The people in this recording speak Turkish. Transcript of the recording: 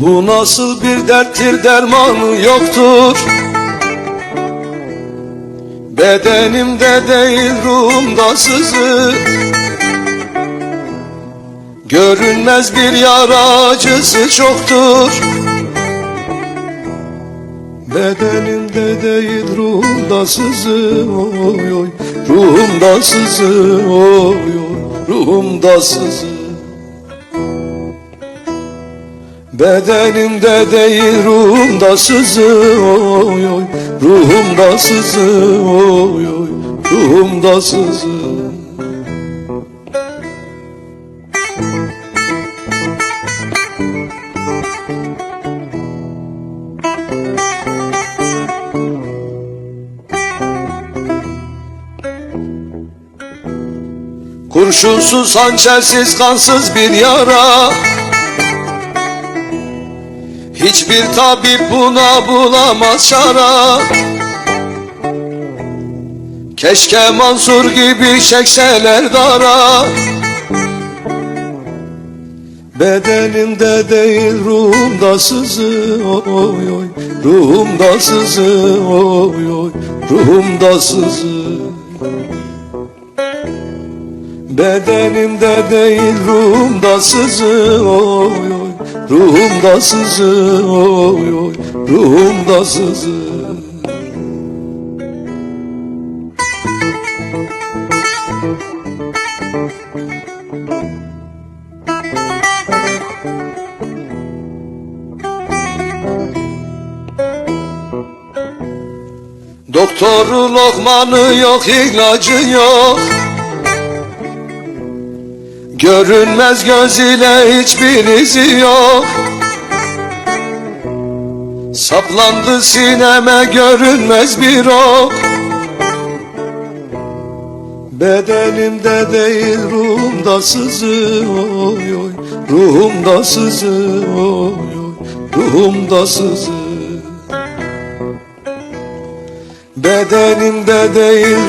Bu nasıl bir derttir dermanı yoktur? Bedenimde değil ruhumda sızı. Görünmez bir yara acısı çoktur. Bedenimde değil ruhumda sızı. Oy oy Ruhumda sızı. Oy oy Ruhumda sızı Bedenimde değil ruhumda sızı Ruhumda sızı Ruhumda sızı. Kurşunsuz, hançersiz, kansız bir yara Hiçbir tabip buna bulamaz şara. Keşke Mansur gibi çekseler dara. Bedenimde değil ruhumda sızı oy oy. Ruhumda sızı oy oy. Ruhumda sızı. Bedenimde değil ruhumda sızı oy oy Ruhumda sızı oy oy. Ruhumda sızı. Doktoru lokmanı yok ilacı yok Görünmez göz ile hiçbir izi yok. Saplandı sineme görünmez bir ok. Bedenimde değil ruhumda sızı oy oy. Ruhumda sızı oy oy. Ruhumda sızı. Bedenimde değil